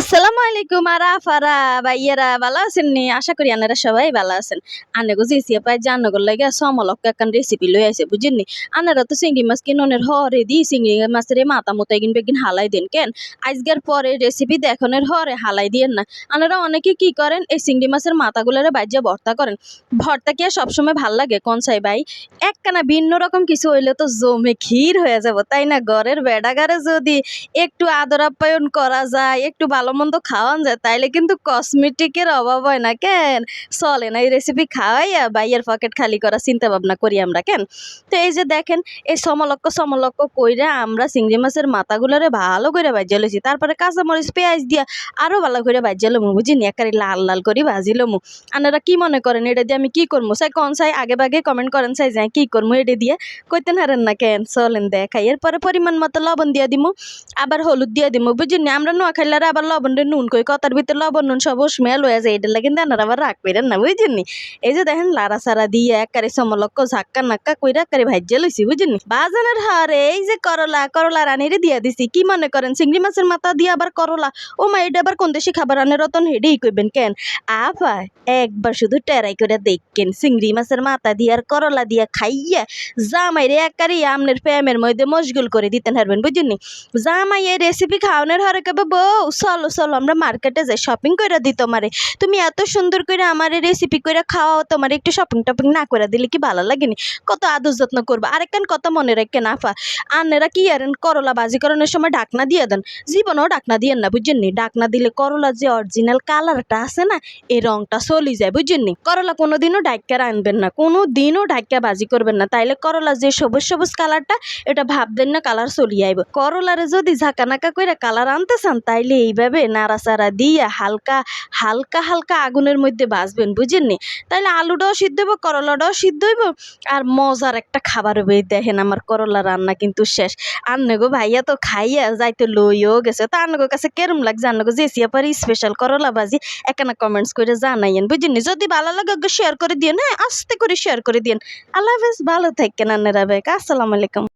আসসালামু আলাইকুম আরা ফারা ভাইয়েরা, ভালো আছেন নি? আশা করি আনারা সবাই ভালো আছেন। আনেগো জিসি পাই জানগর লাগে সমলক একখান রেসিপি লই আইছে, বুঝিনি আনারা তো চিংড়ি মাছ কিননের হরে দি, চিংড়ি মাছের মাথা মতো এগিন বেগিন হালাই দেন, কেন? আজকের পরে রেসিপি দেখনের হরে হালাই দিয়েন না। আনারা অনেকে কি করেন? এই চিংড়ি মাছের মাথাগুলোরে বাজ্যা ভর্তা করেন। ভর্তা কি সবসময় ভালো লাগে? কোন চাই ভাই? একখানা ভিন্ন রকম কিছু হইলে তো জমে ক্ষীর হয়ে যাব, তাই না? ঘরের বেড়াগারে যদি একটু আদর আপ্যায়ন করা যায়, একটু ভালো মন্দ খাওয়ান যায়, তাইলে কিন্তু কসমেটিকের অভাব হয় না, কেন? চলে না, এই রেসিপি খাওয়াইয়া বাইয়ের পকেট খালি করা চিন্তা ভাবনা করি আমরা, কেন? তো এই যে দেখেন, এই সমলক্ষ সমলক্ষ কইরা আমরা চিংড়ি মাছের মাথাগুলোরে ভালো করে ভাজিয়ে লইছি, তারপরে কাঁচামরিচ, পেঁয়াজ দিয়া আরও ভালো করে ভাজিয়ে লমু বুঝিনি একারি লাল লাল করে ভাজি লমু। আপনারা কি মনে করেন এটা দিয়ে আমি কি করব সাই কন সাই আগে বাগে কমেন্ট করেন সাই যাই কি করব এটা দিয়ে। কইতেন হারেন না, কেন? চলেন দেখাই। এরপরে পরিমাণ মতো লবণ দিয়ে দিমু, আবার হলুদ দিয়ে দিমু বুঝিনি আমরা নোয়া খাইলারে আবার লবণ দিয়ে নুন কই, কথার ভিতরে লবণ নুন সব স্মেল হয়ে যায়। এটা লাগে দেন আবার রাখ পেরেন না বুঝিনি এই যে দেখেন লাড়া সারা দিয়ে একারে সমলক্ষ ঝাক্কা নাক্কা কইরা একারে ভাজ্যে লইছি বুঝিনি বাজানের হারে এই যে করলা করলা রানিরে দিয়া দিছি, কি মনে করেন? চিংড়ি মাছের মাথা দিয়ে আবার করলা? ও মা, এটা আবার কোন দেশি খাবার আনে? রতন, হেডেই কইবেন কেন? আফা, একবার শুধু টেরাই করে দেখকেন চিংড়ি মাছের মাথা দিয়ে আর করলা দিয়া খাইয়া জামাইরে একারে আমনের প্রেমের মধ্যে মশগুল করে দিতেন হারবেন বুঝিনি জামাই এই রেসিপি খাওয়ানোর হরে কবে বউ চলো চলো, আমরা মার্কেটে যাই শপিং করে দিই তোমারে। তুমি এত সুন্দর করে আমার রেসিপি করে খাওয়াও, তোমার একটু শপিং টপিং না করে দিলে কি ভালো লাগেনি? কত আদর যত্ন করব। আরেকখান কত মনে রাখেন, আফা আনেরা কি আরেন করলা বাজি করানোর সময় ডাকনা দিয়ে দেন। জীবনেও ডাকনা দিয়েন না, বুঝছেন নি? ডাকনা দিলে করলা যে অরিজিনাল কালারটা আছে না এই রংটা চলি যায়, বুঝছেন নি? করলা কোনোদিনও ডাক্কা আনবেন না কোনো দিনও ডাক্কা বাজি করবেন না। তাইলে করলা যে সবুজ সবুজ কালারটা এটা ভাববেন না কালার চলি আইব। করলারে যদি ঝাঁকা নাকা করে কালার আনতে চান, তাইলে এইভাবে নাড়াচাড়া দিয়ে হালকা হালকা হালকা আগুনের মধ্যে ভাজবেন, বুঝেননি? তাইলে আলুটাও সিদ্ধ হইব, করলাটাও সিদ্ধ হইব, আর মজার একটা খাবার হবে দেখেন আমার করলা রান্না কিন্তু শেষ। আন্নগো ভাইয়া তো খাইয়া যাইতে লইও গেছে। তো আন্নগো কাছে কেরম লাগছে? আন্নগো জেসিয়া পারি স্পেশাল করলা ভাজি, এখানে কমেন্টস করে জানাইয়েন, বুঝেননি? যদি ভালো লাগে শেয়ার করে দিন হ্যাঁ আস্তে করে শেয়ার করে দিন আল্লাহ হাফেজ, ভালো থাকেন আন্নারা ভাই আসসালামু আলাইকুম।